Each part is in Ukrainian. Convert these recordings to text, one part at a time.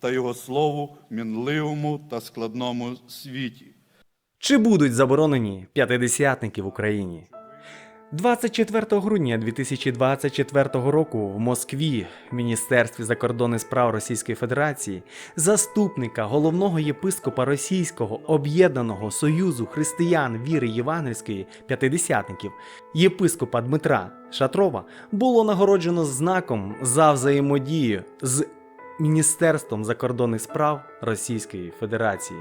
та Його слову в мінливому та складному світі. Чи будуть заборонені п'ятидесятники в Україні? 24 грудня 2024 року в Москві, в Міністерстві закордонних справ Російської Федерації, заступника головного єпископа Російського об'єднаного союзу християн віри Євангельської п'ятидесятників, єпископа Дмитра Шатрова, було нагороджено знаком за взаємодію з Міністерством закордонних справ Російської Федерації.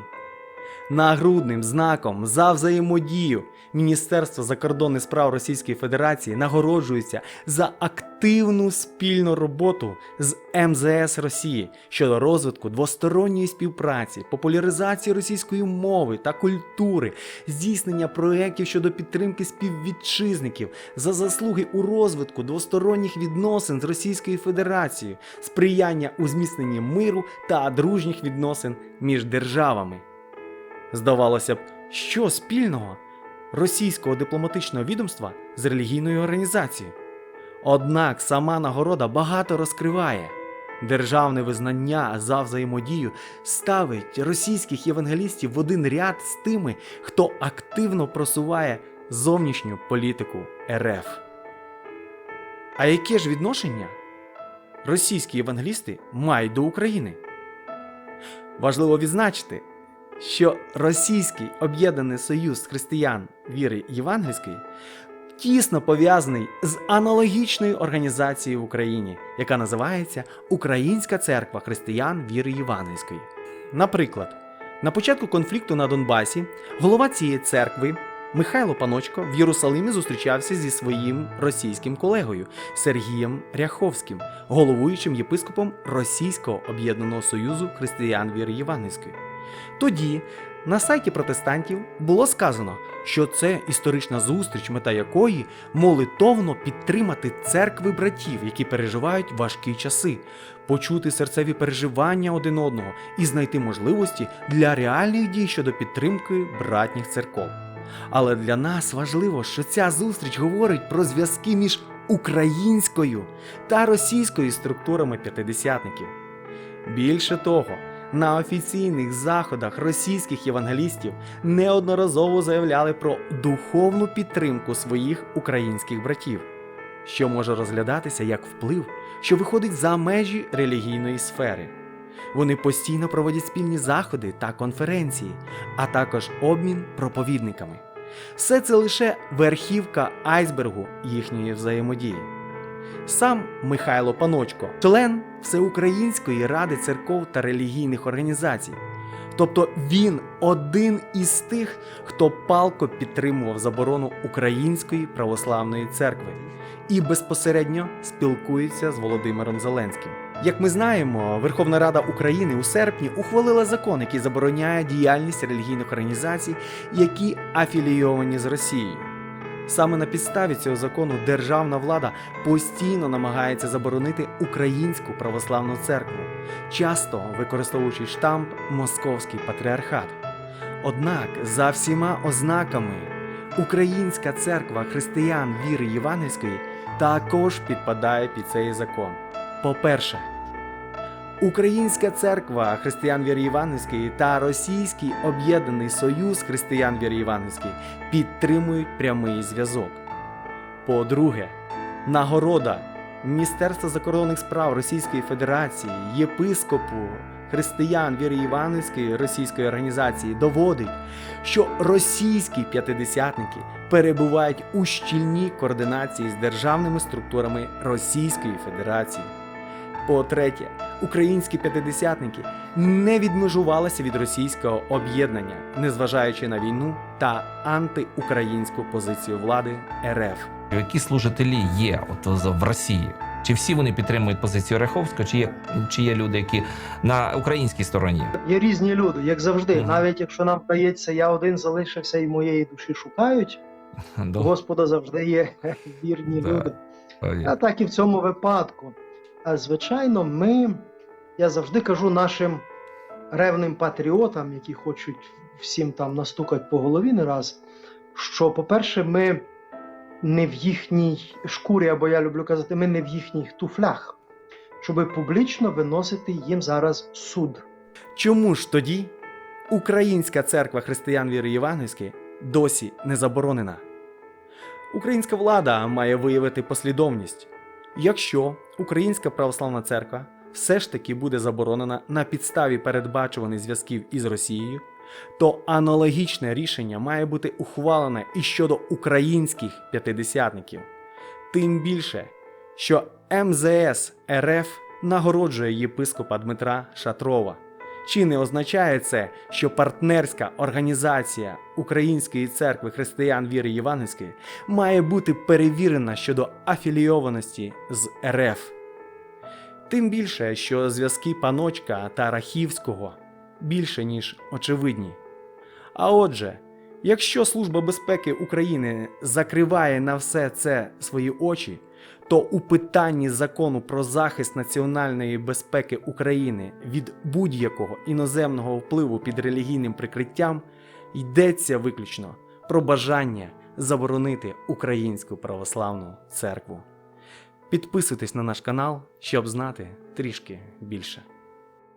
Нагрудним знаком за взаємодію Міністерства закордонних справ Російської Федерації нагороджується за активну спільну роботу з МЗС Росії щодо розвитку двосторонньої співпраці, популяризації російської мови та культури, здійснення проєктів щодо підтримки співвітчизників за заслуги у розвитку двосторонніх відносин з Російською Федерацією, сприяння у зміцненні миру та дружніх відносин між державами. Здавалося б, що спільного російського дипломатичного відомства з релігійною організацією. Однак сама нагорода багато розкриває. Державне визнання за взаємодію ставить російських євангелістів в один ряд з тими, хто активно просуває зовнішню політику РФ. А яке ж відношення російські євангелісти мають до України? Важливо відзначити, що Російський об'єднаний союз християн віри євангельської тісно пов'язаний з аналогічною організацією в Україні, яка називається Українська церква християн віри євангельської. Наприклад, на початку конфлікту на Донбасі голова цієї церкви Михайло Паночко в Єрусалимі зустрічався зі своїм російським колегою Сергієм Ряховським, головуючим єпископом Російського об'єднаного союзу християн віри євангельської. Тоді на сайті протестантів було сказано, що це історична зустріч, мета якої молитовно підтримати церкви братів, які переживають важкі часи, почути серцеві переживання один одного і знайти можливості для реальних дій щодо підтримки братніх церков. Але для нас важливо, що ця зустріч говорить про зв'язки між українською та російською структурами п'ятидесятників. Більше того, на офіційних заходах російських євангелістів неодноразово заявляли про духовну підтримку своїх українських братів, що може розглядатися як вплив, що виходить за межі релігійної сфери. Вони постійно проводять спільні заходи та конференції, а також обмін проповідниками. Все це лише верхівка айсбергу їхньої взаємодії. Сам Михайло Паночко, член Всеукраїнської ради церков та релігійних організацій. Тобто він один із тих, хто палко підтримував заборону Української православної церкви і безпосередньо спілкується з Володимиром Зеленським. Як ми знаємо, Верховна Рада України у серпні ухвалила закон, який забороняє діяльність релігійних організацій, які афілійовані з Росією. Саме на підставі цього закону державна влада постійно намагається заборонити українську православну церкву, часто використовуючи штамп Московський патріархат. Однак, за всіма ознаками, Українська церква християн віри Євангельської також підпадає під цей закон. По-перше, Українська церква християн віри Євангельської та Російський об'єднаний союз християн віри Євангельської підтримують прямий зв'язок. По-друге, нагорода Міністерства закордонних справ Російської Федерації, єпископу християн віри Євангельської російської організації доводить, що російські п'ятидесятники перебувають у щільній координації з державними структурами Російської Федерації. По-третє, українські п'ятидесятники не відмежувалися від російського об'єднання, незважаючи на війну та антиукраїнську позицію влади РФ. Які служителі є от в Росії? Чи всі вони підтримують позицію Раховського, чи є, чи є люди, які на українській стороні? Є різні люди, як завжди. Мгм. Навіть якщо нам здається, я один залишився і моєї душі шукають, До- Господа завжди є вірні Да. люди. А так і в цьому випадку. А звичайно, ми, я завжди кажу нашим ревним патріотам, які хочуть всім там настукати по голові не раз, що, по-перше, ми не в їхній шкурі, або я люблю казати, ми не в їхніх туфлях. щоб публічно виносити їм зараз суд. Чому ж тоді Українська церква християн віри Євангельської досі не заборонена? Українська влада має виявити послідовність. Якщо Українська православна церква все ж таки буде заборонена на підставі передбачуваних зв'язків із Росією, то аналогічне рішення має бути ухвалене і щодо українських п'ятидесятників. Тим більше, що МЗС РФ нагороджує єпископа Дмитра Шатрова. Чи не означає це, що партнерська організація Української церкви християн віри Євангельської має бути перевірена щодо афілійованості з РФ? Тим більше, що зв'язки паночка та Рахівського більше ніж очевидні. А отже, якщо Служба безпеки України закриває на все це свої очі, то у питанні закону про захист національної безпеки України від будь-якого іноземного впливу під релігійним прикриттям йдеться виключно про бажання заборонити Українську православну церкву. Підписуйтесь на наш канал, щоб знати трішки більше.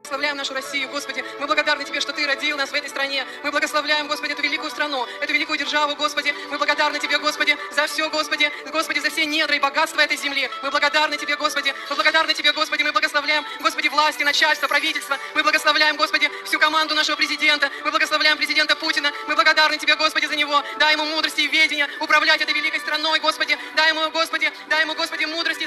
Благословляем нашу Россию, Господи. Мы благодарны Тебе, что Ты родил нас в этой стране. Мы благословляем, Господи, эту великую страну, эту великую державу, Господи. Мы благодарны Тебе, Господи, за все, Господи. Господи, за все недра и богатства этой земли. Мы благодарны Тебе, Господи. Мы благодарны Тебе, Господи. Мы благословляем, Господи, власти, начальство, правительство. Мы благословляем, Господи, всю команду нашего президента. Мы благословляем президента Путина. Мы благодарны Тебе, Господи, за него. Дай ему мудрости и ведения управлять этой великой страной, Господи. Дай ему, Господи, дай ему, Господи, мудрости.